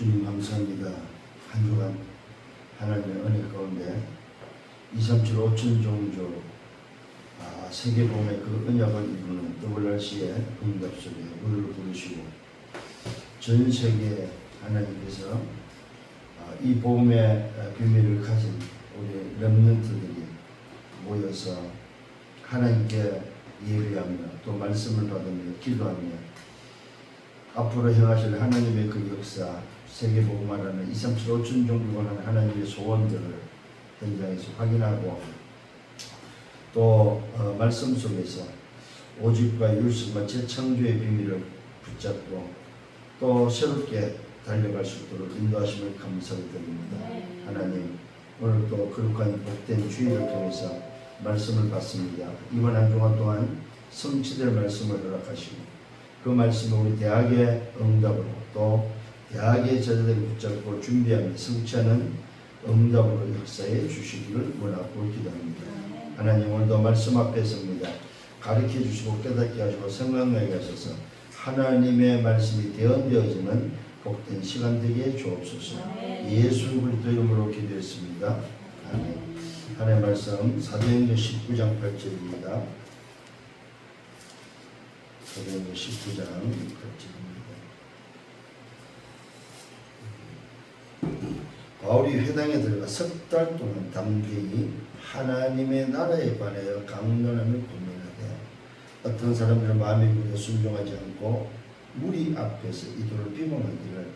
주님 감사합니다. 한 주간 하나님의 은혜 가운데 2, 3, 7, 5천 종족 아, 세계복음의 그 언약을 이루는 WRC의 응답 속에 물을 부르시고 전 세계 하나님께서 아, 이 복음의 비밀을 가진 우리 렘넌트들이 모여서 하나님께 예배하며 또 말씀을 받으며 기도하며 앞으로 행하실 하나님의 그 역사 세계 복음화라는 2, 3, 7, 5천 종교가 하는 하나님의 소원들을 현장에서 확인하고 또 어, 말씀 속에서 오직과 율성과 재창조의 비밀을 붙잡고 또 새롭게 달려갈 수 있도록 인도하심을 감사를 드립니다. 하나님 오늘 또 거룩한 복된 주일을 통해서 말씀을 받습니다. 이번 한 주간 동안 성취될 말씀을 허락하시고 그 말씀을 우리 대학의 응답으로 또 대학의 제자들이 붙잡고 준비하며 성취하는 응답으로 역사해 주시기를 원하고 기도합니다. 하나님 오늘도 말씀 앞에 섭니다. 가르쳐 주시고 깨닫게 하시고 생각나게 하셔서 하나님의 말씀이 대언되어지는 복된 시간 되게 주옵소서. 예수 그리스도 이름으로 기도했습니다. 아멘. 하나님의 말씀 사도행전 19장 8절입니다. 사도행전 19장 8절입니다. 바울이 회당에 들어가 석 달 동안 담대히 하나님의 나라에 관하여 강론하며 고민하되 어떤 사람들은 마음이 굳어 순종하지 않고 무리 앞에서 이들을 비방하기를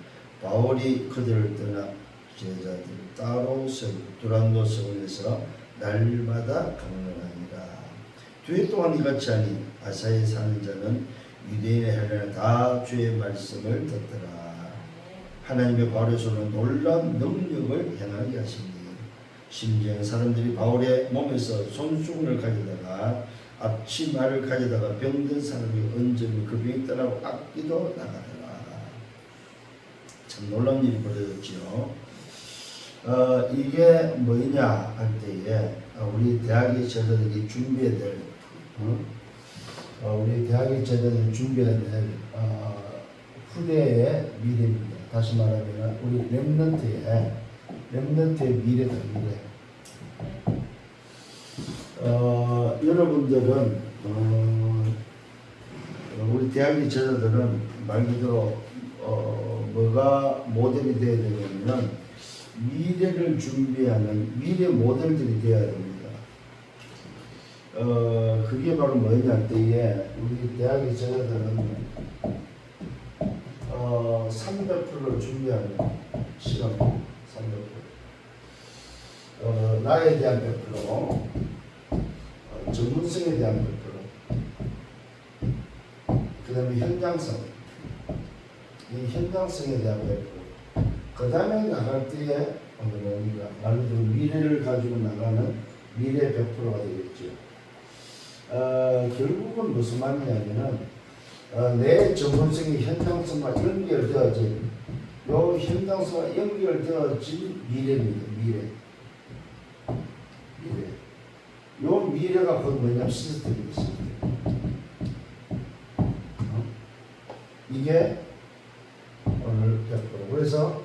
바울이 그들을 떠나 제자들을 따로 세우고 두란노 성에서 날마다 강론하니라. 뒤에 또한 이같이 하니 아사에 사는 자는 유대인의 헬레나 다 주의 말씀을 듣더라 하나님의 바울에서는 놀라운 능력을 행하게 하시니 심지어 사람들이 바울의 몸에서 손수건을 가져다가 앞치마를 가져다가 병든 사람이 얹으면 그 병이 떠나고 악기도 나가더라 참 놀라운 일이 벌어졌지요 어, 이게 뭐냐 할 때에 어, 우리 대학의 제자들이 준비해야 될 어? 어, 우리 대학의 제자들이 준비해야 될 어, 후대의 미래입니다. 다시 말하면 우리 렘넌트의 렘넌트의 미래다 미래. 어, 여러분들은 어, 우리 대학의 제자들은 말 그대로 어, 뭐가 모델이 되어야 되냐면 미래를 준비하는 미래 모델들이 되어야 됩니다. 어, 그게 바로 뭐냐 할 때에 우리 대학의 제자들은 어, 300%를 준비하는 시간 300%. 어, 나에 대한 100%, 어, 전문성에 대한 100%, 그 다음에 현장성, 이 현장성에 대한 100%, 그 다음에 나갈 때에 어, 우리가 말 그대로 미래를 가지고 나가는 미래 100%가 되겠죠. 어, 결국은 무슨 말이냐면은 어, 내 전문성이 현장성과 연결되어진 요 현장성과 연결되어진 미래입니다. 미래. 미래. 요 미래가 곧 뭐냐 시스템입니다. 시스템. 어? 이게 오늘 100% 그래서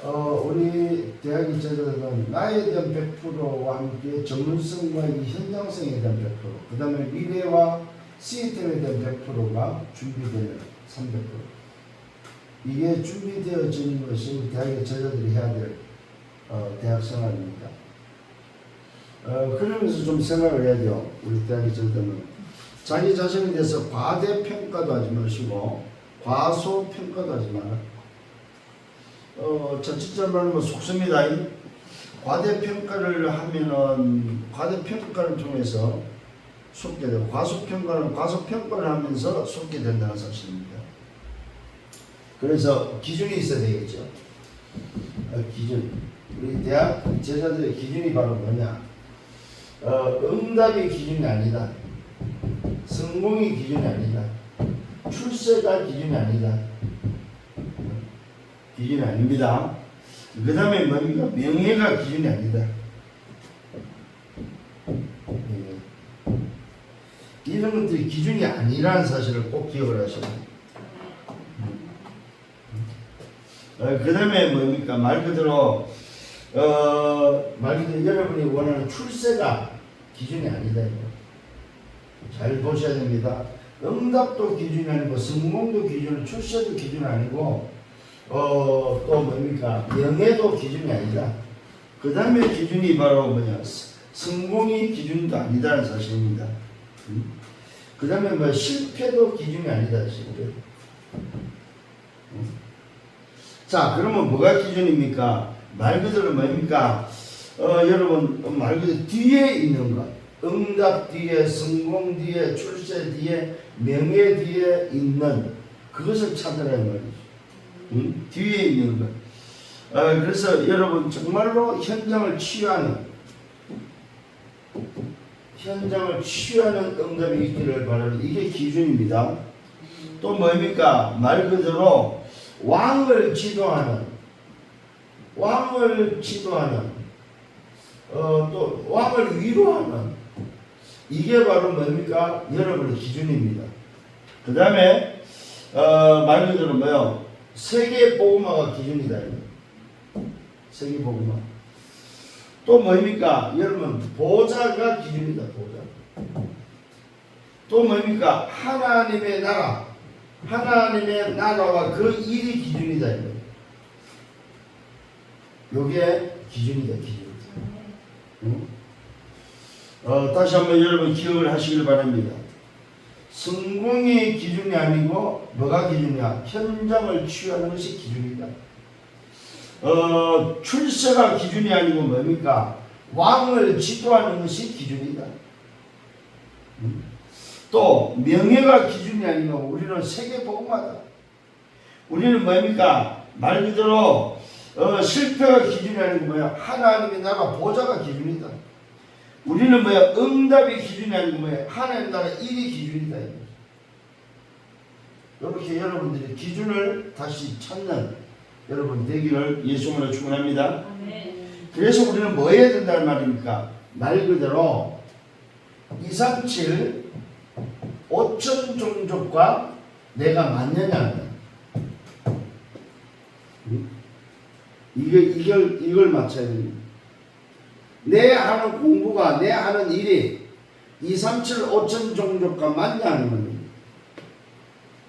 어, 우리 대학의 제자들은 나에 대한 100%와 함께 전문성과 이 현장성에 대한 100%, 그 다음에 미래와 시스템에 대한 100%가 준비되는 300%. 이게 준비되어진 것이 대학의 제자들이 해야 될 어, 대학 생활입니다. 어, 그러면서 좀 생각을 해야 돼요. 우리 대학의 제자들은 자기 자신에 대해서 과대평가도 하지 마시고 과소평가도 하지 마라. 어, 전치절 말하면 속습니다. 이 과대평가를 하면은 과대평가를 통해서 속게 되고 과소평가는 과소평가를 하면서 속게 된다는 사실입니다. 그래서 기준이 있어야 되겠죠. 어, 기준. 우리 대학 제자들의 기준이 바로 뭐냐? 어, 응답이 기준이 아니다. 성공이 기준이 아니다. 출세가 기준이 아니다. 기준이 아닙니다. 그 다음에 뭡니까? 명예가 기준이 아니다. 이런 것들이 기준이 아니라는 사실을 꼭 기억을 하셔야 돼요. 어, 그 다음에 뭡니까? 말 그대로, 어, 말 그대로 여러분이 원하는 출세가 기준이 아니다. 잘 보셔야 됩니다. 응답도 기준이 아니고, 성공도 기준, 출세도 기준이 아니고, 어, 또 뭡니까? 명예도 기준이 아니다. 그 다음에 기준이 바로 뭐냐? 스- 성공이 기준도 아니다는 사실입니다. 그 다음에 뭐 실패도 기준이 아니다. 실패. 자, 그러면 뭐가 기준입니까? 말 그대로 뭡니까? 어, 여러분, 어, 말 그대로 뒤에 있는 것. 응답 뒤에, 성공 뒤에, 출세 뒤에, 명예 뒤에 있는 그것을 찾으라는 말이죠. 응? 뒤에 있는 것. 어, 그래서 여러분, 정말로 현장을 치유하는, 현장을 치유하는 응답이 있기를 바라는 이게 기준입니다. 또 뭡니까? 말 그대로 왕을 지도하는 왕을 지도하는 어, 또 왕을 위로하는 이게 바로 뭡니까? 여러분의 기준입니다. 그 다음에 어, 말 그대로 뭐요? 세계 보고마가 기준이다. 세계 보고마. 또 뭡니까? 여러분 보좌가 기준이다. 보좌. 또 뭡니까? 하나님의 나라. 하나님의 나라와 그 일이 기준이다. 이거. 요게 기준이다. 기준. 응? 어, 다시 한번 여러분 기억을 하시길 바랍니다. 성공이 기준이 아니고 뭐가 기준이야? 현장을 치유하는 것이 기준이다. 어, 출세가 기준이 아니고 뭡니까? 왕을 지도하는 것이 기준이다. 음? 또 명예가 기준이 아니면 우리는 세계 복음하다. 우리는 뭡니까? 말 그대로 어, 실패가 기준이 아니고 뭐야? 하나님의 나라 보좌가 기준이다. 우리는 뭐야? 응답이 기준이 아니고 뭐야? 하나님 나라 일이 기준이다. 이렇게 여러분들이 기준을 다시 찾는 여러분 되기를 예수님으로 축원합니다. 그래서 우리는 뭐 해야 된다는 말입니까? 말 그대로 237 5천 종족과 내가 맞느냐 이게 이걸 이걸 맞춰야 됩니다. 내 하는 공부가 내 하는 일이 237 5천 종족과 맞냐 하는 겁니다.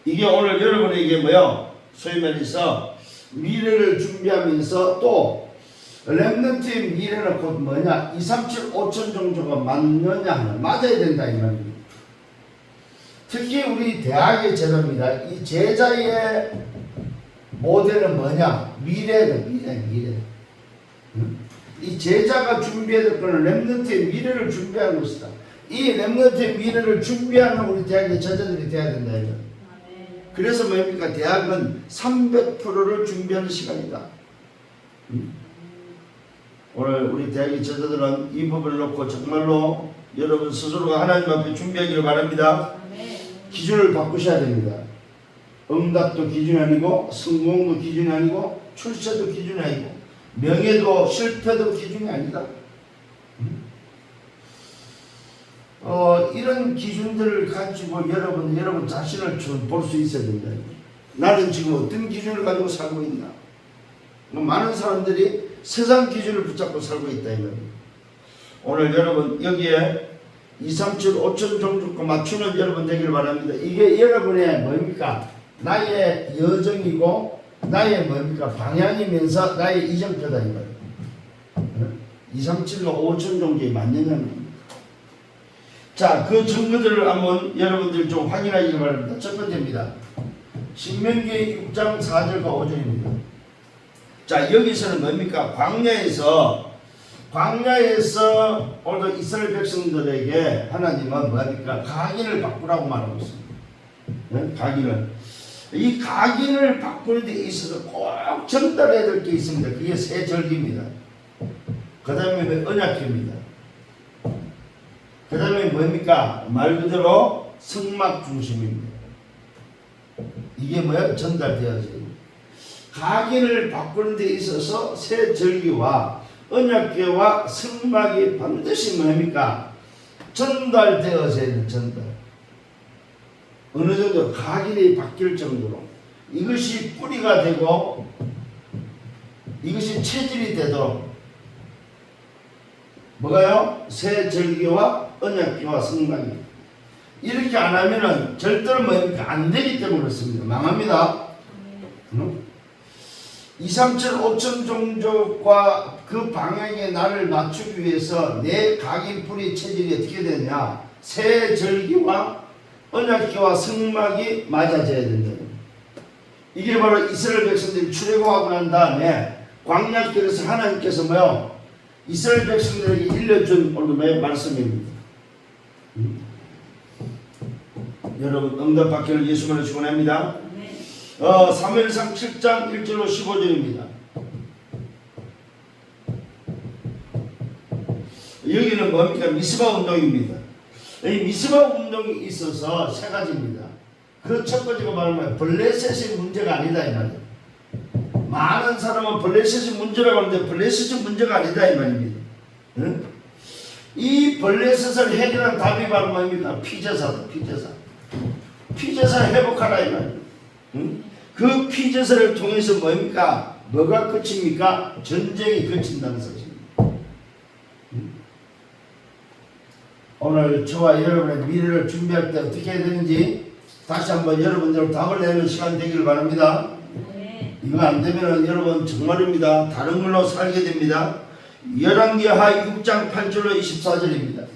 이게 오늘 여러분에게 뭐요? 소위 말해서 미래를 준비하면서 또 랩런트의 미래는 곧 뭐냐? 237 5천 종족과 맞느냐 맞아야 된다 이 말입니다. 특히 우리 대학의 제도입니다. 이 제자의 모델은 뭐냐? 미래는 미래, 미래. 응? 이 제자가 준비해야 될 거는 랩런트의 미래를 준비하는 것이다. 이 랩런트의 미래를 준비하는 우리 대학의 제자들이 돼야 된다. 이거. 그래서 뭡니까? 대학은 300%를 준비하는 시간이다. 응? 오늘 우리 대학의 제자들은 이 부분을 놓고 정말로 여러분 스스로가 하나님 앞에 준비하기를 바랍니다. 기준을 바꾸셔야 됩니다. 응답도 기준이 아니고 성공도 기준이 아니고 출세도 기준이 아니고 명예도 실패도 기준이 아니다. 음? 어, 이런 기준들을 가지고 여러분 여러분 자신을 볼 수 있어야 된다. 나는 지금 어떤 기준을 가지고 살고 있나? 뭐 많은 사람들이 세상 기준을 붙잡고 살고 있다 이거예요. 오늘 여러분 여기에 2, 3, 7, 5천 종족과 맞추는 여러분 되기를 바랍니다. 이게 여러분의 뭡니까? 나의 여정이고 나의 뭡니까? 방향이면서 나의 이정표다 이거예요. 2, 3, 7과 5천 종족이 맞느냐는. 자, 그 증거들을 한번 여러분들 좀 확인하시기 바랍니다. 첫 번째입니다. 신명기 6장 4절과 5절입니다. 자, 여기서는 뭡니까? 광야에서 광야에서 오늘 이스라엘 백성들에게 하나님은 뭡니까? 각인을 바꾸라고 말하고 있습니다. 네? 각인을. 이 각인을 바꾸는 데 있어서 꼭 전달해야 될 게 있습니다. 그게 세 절기입니다. 그 다음에 언약기입니다. 그 다음에 뭡니까? 말 그대로 성막 중심입니다. 이게 뭐야? 전달되어져요. 각인을 바꾸는 데 있어서 새 절기와 언약계와 성막이 반드시 뭡니까? 전달되어져야 돼, 전달. 어느 정도 각인이 바뀔 정도로 이것이 뿌리가 되고 이것이 체질이 되도록 뭐가요? 새 절기와 언약기와 성막이 이렇게 안 하면은 절대로 뭡니까 안 되기 때문에 그렇습니다. 망합니다. 응? 2, 3, 7, 5천 종족과 그 방향에 나를 맞추기 위해서 내 각인풀이 체질이 어떻게 되냐 새 절기와 언약기와 성막이 맞아져야 된다. 이게 바로 이스라엘 백성들이 출애굽하고 난 다음에 광야길에서 하나님께서 뭐요? 이스라엘 백성들에게 일러준 오늘? 말씀입니다. 음? 여러분 응답받기를 예수만을 축원합니다. 어, 사무엘상 7장 1절로 15절입니다. 여기는 뭡니까? 미스바 운동입니다. 이 미스바 운동이 있어서 세 가지입니다. 그 첫 번째가 말하면 블레셋의 문제가 아니다 이 말이에요. 많은 사람은 블레셋이 문제라고 하는데 블레셋이 문제가 아니다 이 말입니다. 응? 이 블레셋을 해결한 답이 바로 뭡니까? 피제사다 피제사. 피제사 회복하라 이 말이에요. 응? 그 피제사를 통해서 뭡니까? 뭐가 끝입니까? 전쟁이 끝인다는. 응? 오늘 저와 여러분의 미래를 준비할 때 어떻게 해야 되는지 다시 한번 여러분들 답을 내는 시간 되기를 바랍니다. 이거 안 되면 여러분 정말입니다. 다른 걸로 살게 됩니다. 열왕기하 6장 8절로 24절입니다.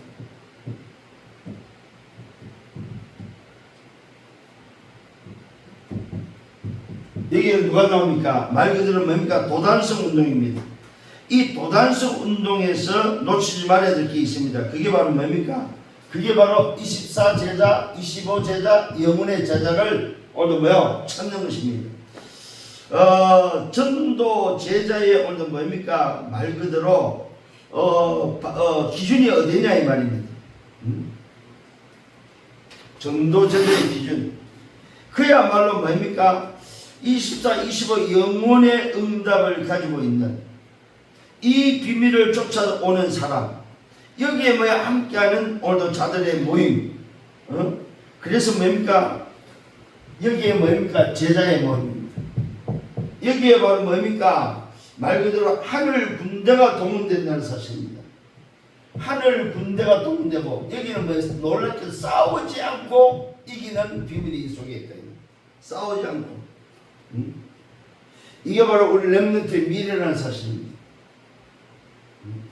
여기에 누가 나옵니까? 말 그대로 뭡니까? 도단성 운동입니다. 이 도단성 운동에서 놓치지 말아야 될 게 있습니다. 그게 바로 뭡니까? 그게 바로 24제자, 25제자, 영혼의 제자를 오늘 뭐요? 찾는 것입니다. 어, 전도 제자의 오늘 뭡니까? 말 그대로 어, 바- 어, 기준이 어디냐 이 말입니다. 음? 전도 제자의 기준. 그야말로 뭡니까? 24, 25 영혼의 응답을 가지고 있는 이 비밀을 쫓아오는 사람. 여기에 뭐야 함께하는 오늘도 자들의 모임. 어? 그래서 뭡니까? 여기에 뭡니까? 제자의 모임입니다. 여기에 바로 뭡니까? 말 그대로 하늘 군대가 동원된다는 사실입니다. 하늘 군대가 동원되고 여기는 뭐 놀랍게 싸우지 않고 이기는 비밀이 이 속에 있거든요. 싸우지 않고. 음? 이게 바로 우리 렘넌트의 미래라는 사실입니다. 음?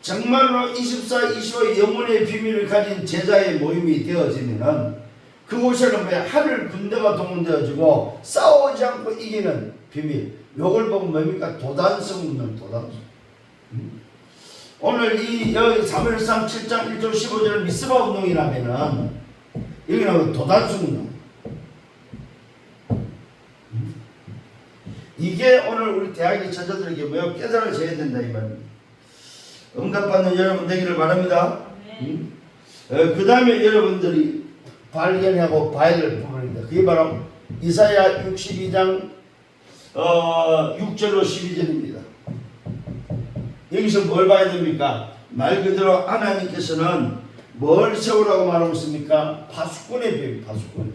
정말로 24, 25 영혼의 비밀을 가진 제자의 모임이 되어지면은 그곳에는 뭐야 하늘 군대가 동원되어지고 싸우지 않고 이기는 비밀. 요걸 보면 뭡니까 도단성 운동, 도단성. 음? 오늘 이 여기 사무엘상 7장 1절 15절은 미스바 운동이라면은 여기는 도단성 운동. 이게 오늘 우리 대학의 처자들에게 뭐야 깨달아져야 된다 이 말입니다. 응답받는 여러분 되기를 바랍니다. 음? 그 다음에 여러분들이 발견하고 될 부분입니다. 그게 바로 이사야 62장 어, 6절로 12절입니다. 여기서 뭘 봐야 됩니까? 말 그대로 하나님께서는 뭘 세우라고 말하고 있습니까? 파수꾼의 비밀, 파수꾼.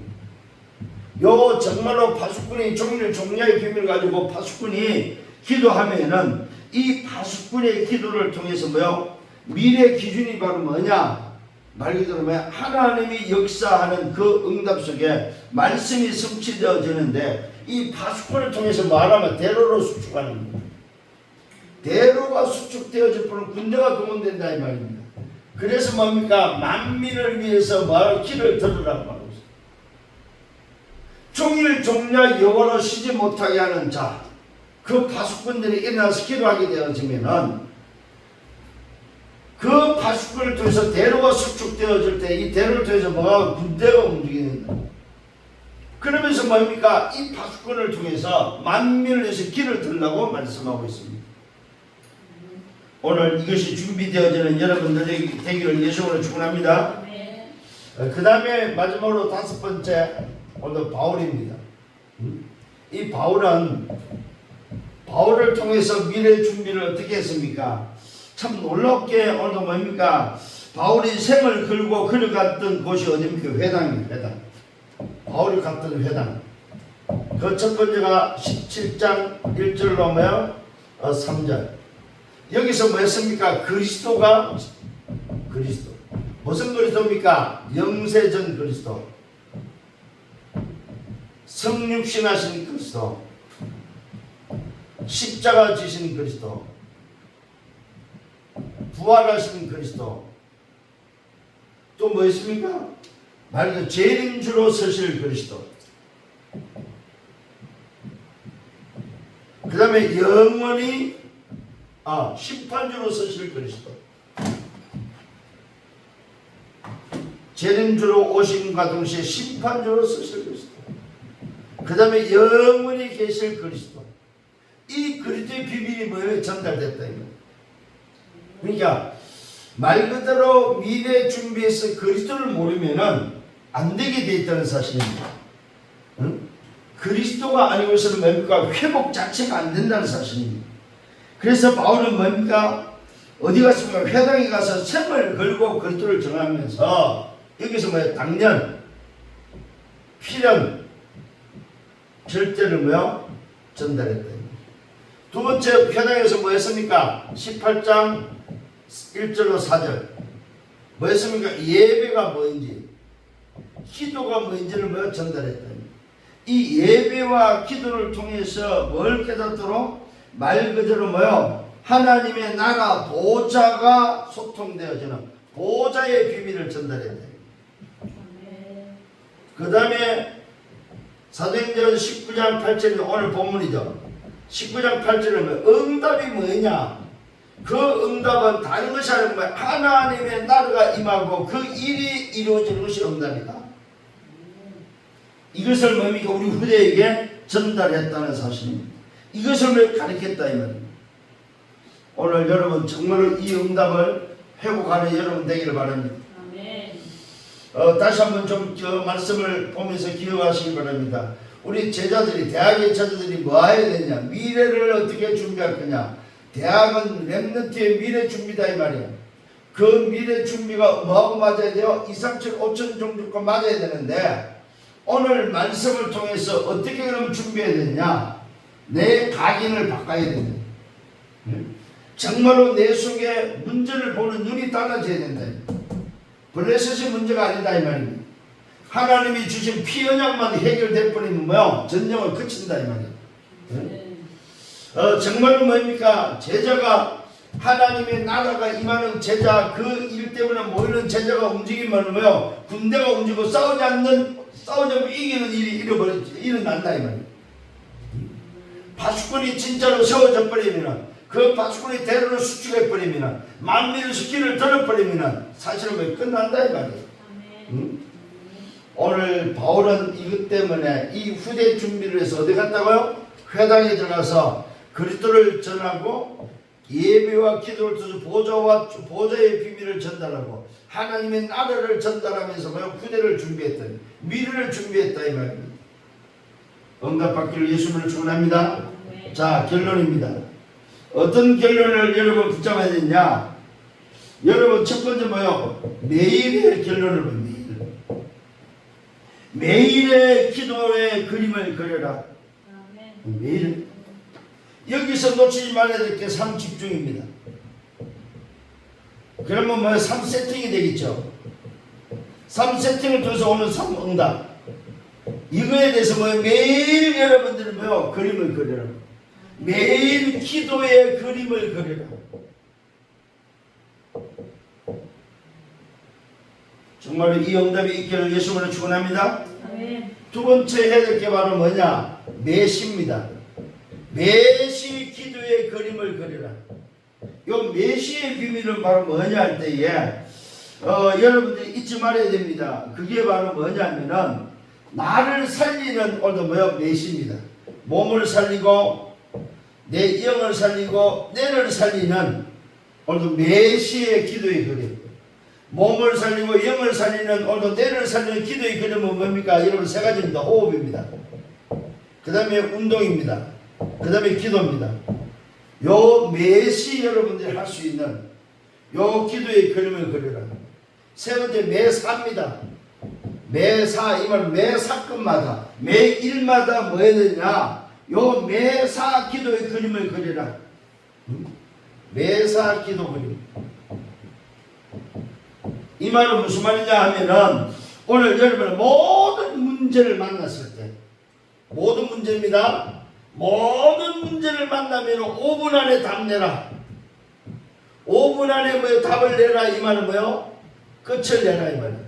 요 정말로 파수꾼이 종일 종려의 비밀을 가지고 파수꾼이 기도하면은 이 파수꾼의 기도를 통해서 뭐요? 미래 기준이 바로 뭐냐? 말 그대로? 하나님이 역사하는 그 응답 속에 말씀이 성취되어지는데 이 파수꾼을 통해서 말하면 대로로 수축하는 겁니다. 대로가 수축되어질 뿐 군대가 동원된다 이 말입니다. 그래서 뭡니까? 만민을 위해서 말 길을 들으라고 말하고 있어요. 종일 종려 여호와로 쉬지 못하게 하는 자, 그 파수꾼들이 일어나서 기도하게 되어지면은 그 파수꾼을 통해서 대로가 수축되어질 때 이 대로를 통해서 뭐가 군대가 움직이는다. 그러면서 뭡니까? 이 파수꾼을 통해서 만민을 위해서 길을 들라고 말씀하고 있습니다. 오늘 이것이 준비되어지는 여러분들에게 되기를 예수로 축원합니다. 그 다음에 마지막으로 다섯 번째 오늘 바울입니다. 음? 이 바울은 바울을 통해서 미래 준비를 어떻게 했습니까? 참 놀랍게 오늘도 뭡니까? 바울이 생을 걸고 걸어갔던 곳이 어디입니까? 회당입니다. 회당. 바울이 갔던 회당. 그 첫 번째가 17장 1절로 뭐요? 어, 3절. 여기서 뭐였습니까? 그리스도가 그리스도. 무슨 그리스도입니까? 영세전 그리스도. 성육신하신 그리스도. 십자가 지신 그리스도. 부활하신 그리스도. 또 뭐 있습니까? 말 그대로 재림주로 서실 그리스도. 그 다음에 영원히 아 심판주로 서실 그리스도. 재림주로 오심과 동시에 심판주로 서실 그리스도. 그 다음에 영원히 계실 그리스도. 이 그리스도의 비밀이 뭐예요? 전달됐다 이거. 그러니까 말 그대로 미래 준비해서 그리스도를 모르면은 안 되게 돼 있다는 사실입니다. 응? 그리스도가 아니고서는 뭡니까? 회복 자체가 안 된다는 사실입니다. 그래서 바울은 뭡니까? 어디 갔습니까? 회당에 가서 셈을 걸고 그리스도를 정하면서 여기서 뭐야? 당년, 필연, 절대를 뭐야? 전달했다. 두 번째 회당에서 뭐 했습니까? 18장 1절로 4절. 뭐 했습니까? 예배가 뭔지, 기도가 뭔지를 뭐 전달했다. 이 예배와 기도를 통해서 뭘 깨닫도록 말 그대로 뭐요? 하나님의 나라 보좌가 소통되어지는 보좌의 비밀을 전달했다. 그 다음에 사도행전 19장 8절이 오늘 본문이죠. 19장 8절은 뭐 응답이 뭐냐? 그 응답은 다른 것이 아니고 뭐 하나님의 나라가 임하고 그 일이 이루어지는 것이 응답이다. 이것을 뭡니까? 우리 후대에게 전달했다는 사실입니다. 이것을 왜 가르쳤다 이 말입니다. 오늘 여러분 정말로 이 응답을 회복하는 여러분 되기를 바랍니다. 어, 다시 한번 좀 저 말씀을 보면서 기억하시기 바랍니다. 우리 제자들이 대학의 제자들이 뭐 해야 되냐? 미래를 어떻게 준비할 거냐? 대학은 랩런트의 미래 준비다 이 말이야. 그 미래 준비가 뭐하고 맞아야 돼요? 2, 3, 7, 5천 종족과 맞아야 되는데 오늘 말씀을 통해서 어떻게 그럼 준비해야 되냐? 내 각인을 바꿔야 된다. 정말로 내 속에 문제를 보는 눈이 달라져야 된다. 블레셋이 문제가 아니다 이 말입니다. 하나님이 주신 피 언약만 해결될 뿐이면 뭐요? 전쟁을 그친다 이 말이에요. 어, 정말로 뭡니까? 제자가 하나님의 나라가 임하는 제자 그 일 때문에 모이는 제자가 움직이면 뭐요? 군대가 움직이고 싸우지 않는 싸우지 않고 이기는 일이 일어버리 일어난다 이 말이에요. 파수꾼이 진짜로 세워져 버리면 그 파수꾼이 대로를 수축해 버리면 만민의 스킬을 들어 버리면 사실은 왜 끝난다 이 말이에요. 응? 오늘 바울은 이것 때문에 이 후대 준비를 해서 어디 갔다고요? 회당에 들어가서 그리스도를 전하고 예배와 기도를 통해서 보좌와 보좌의 비밀을 전달하고 하나님의 나라를 전달하면서 뭐 후대를 준비했다. 미래를 준비했다 이 말입니다. 응답받기를 예수님을 축원합니다. 자 결론입니다. 어떤 결론을 여러분 붙잡아야 되냐? 여러분 첫 번째 뭐요? 매일의 결론을 봅니다. 매일의 기도의 그림을 그려라. 매일 여기서 놓치지 말아야 될 게 3집중입니다. 그러면 뭐 3세팅이 되겠죠. 3세팅을 통해서 오는 3응답. 이거에 대해서 뭐 매일 여러분들은 뭐 그림을 그려라. 매일 기도의 그림을 그려라. 정말 이 응답이 있기를 예수님을 축원합니다. 두 번째 해야 될 게 바로 뭐냐? 메시입니다. 메시 기도의 그림을 그리라. 요 메시의 비밀은 바로 뭐냐 할 때에 어, 여러분들이 잊지 말아야 됩니다. 그게 바로 뭐냐면은 나를 살리는 오늘 뭐야 메시입니다. 몸을 살리고 내 영을 살리고 내를 살리는 오늘 메시의 기도의 그림. 몸을 살리고 영을 살리는 오늘 뇌를 살리는 기도의 그림은 뭡니까? 여러분 세 가지입니다. 호흡입니다. 그 다음에 운동입니다. 그 다음에 기도입니다. 요 매시 여러분들이 할 수 있는 요 기도의 그림을 그려라. 세 번째 매사입니다. 매사 이 말 매 사건마다 매 일마다 뭐 해야 되냐? 요 매사 기도의 그림을 그려라. 응? 매사 기도 그림. 이 말은 무슨 말이냐 하면은 오늘 여러분 모든 문제를 만났을 때 모든 문제입니다. 모든 문제를 만나면 5분 안에 답 내라. 5분 안에 뭐 답을 내라 이 말은 뭐요? 끝을 내라 이 말이에요.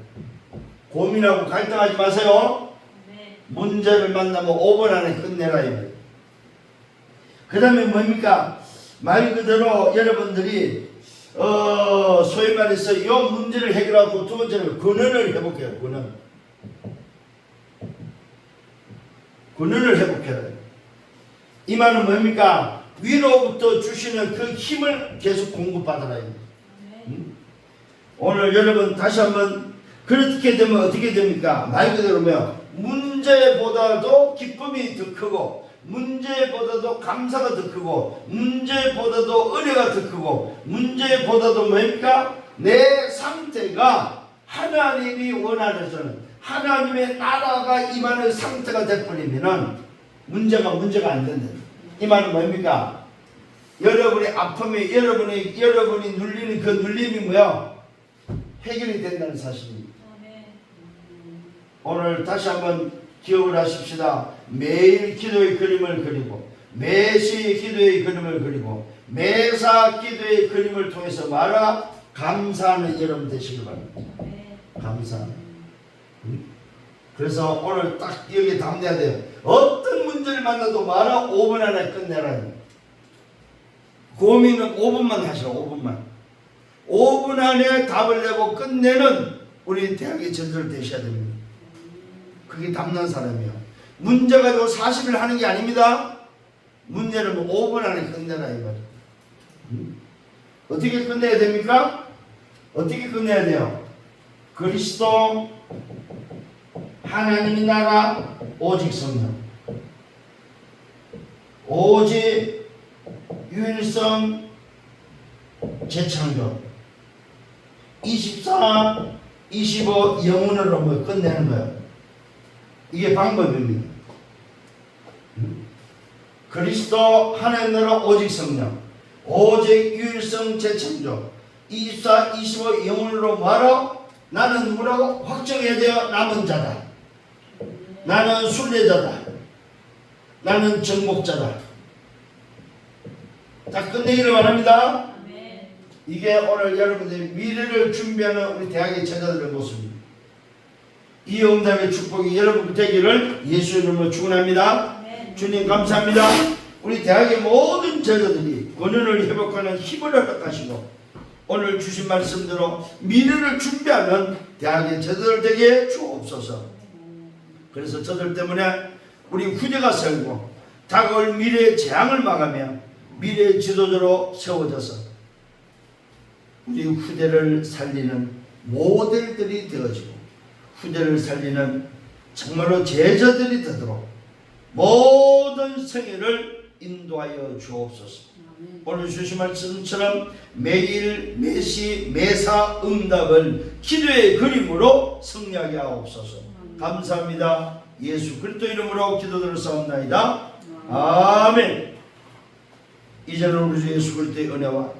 고민하고 갈등하지 마세요. 네. 문제를 만나면 5분 안에 끝내라 이 말이에요. 그 다음에 뭡니까? 말 그대로 여러분들이 어 소위 말해서 이 문제를 해결하고 두 번째는 근원을 회복해요. 근원. 근원을 회복해라. 이 말은 뭡니까? 위로부터 주시는 그 힘을 계속 공급받아라. 네. 오늘 여러분 다시 한번 그렇게 되면 어떻게 됩니까? 말 그대로 뭐요? 문제보다도 기쁨이 더 크고 문제보다도 감사가 더 크고 문제보다도 은혜가 더 크고 문제보다도 뭡니까? 내 상태가 하나님이 원하는 저는 하나님의 나라가 임하는 상태가 돼버리면은 문제가 문제가 안 된다. 이 말은 뭡니까? 여러분의 아픔이 여러분이 여러분이 눌리는 그 눌림이 뭐야? 해결이 된다는 사실입니다. 네. 오늘 다시 한번 기억을 하십시다. 매일 기도의 그림을 그리고 매시 기도의 그림을 그리고 매사 기도의 그림을 통해서 말아 감사하는 여러분 되시길 바랍니다. 음? 그래서 오늘 딱 여기 담내야 돼요. 어떤 문제를 만나도 말아 5분 안에 끝내라. 고민은 5분만 하시라. 5분만. 5분 안에 답을 내고 끝내는 우리 대학의 전설 되셔야 됩니다. 그게 담난 사람이요. 문제 가지고 40일 하는 게 아닙니다. 문제는 5분 안에 끝내라 이 말이에요. 음? 어떻게 끝내야 됩니까? 어떻게 끝내야 돼요? 그리스도 하나님의 나라 오직 성령 오직 유일성 재창조 24, 25 영혼으로 뭐 끝내는 거예요. 이게 방법입니다. 음? 그리스도 하나님 나라 오직 성령 오직 유일성 재창조 24, 25 영혼으로 말어 나는 누구라고 확정해야 돼요. 남은 자다. 나는 순례자다. 나는 정복자다. 자 끝내기를 바랍니다. 이게 오늘 여러분들이 미래를 준비하는 우리 대학의 제자들의 모습입니다. 이 응답의 축복이 여러분 되기를 예수 이름으로 축원합니다. 주님 감사합니다. 우리 대학의 모든 제자들이 권한을 회복하는 힘을 허락하시고 오늘 주신 말씀대로 미래를 준비하는 대학의 제자들 되게 주옵소서. 그래서 저들 때문에 우리 후대가 세우고 다가올 미래의 재앙을 막으며 미래의 지도자로 세워져서 우리 후대를 살리는 모델들이 되어지고 후대를 살리는 정말로 제자들이 되도록 모든 생애를 인도하여 주옵소서. 오늘 주신 말씀처럼 매일 매시 매사 응답을 기도의 그림으로 승리하게 하옵소서. 감사합니다. 예수 그리스도 이름으로 기도드렸사옵나이다. 아멘. 이제는 우리 주 예수 그리스도의 은혜와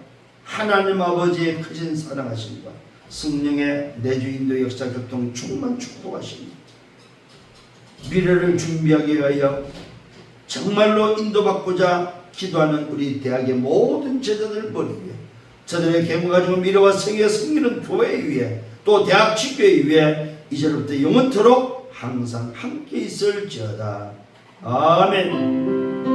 하나님 아버지의 크신 사랑하심과 성령의 내주 인도 역사 교통 충만 축복하십니다. 미래를 준비하기 위하여 정말로 인도받고자 기도하는 우리 대학의 모든 제자들 위에 저들의 계획 가지고 미래와 생의 승리는 교회 위에 또 대학 직교회 위에 이제부터 영원토록 항상 함께 있을지어다. 아멘.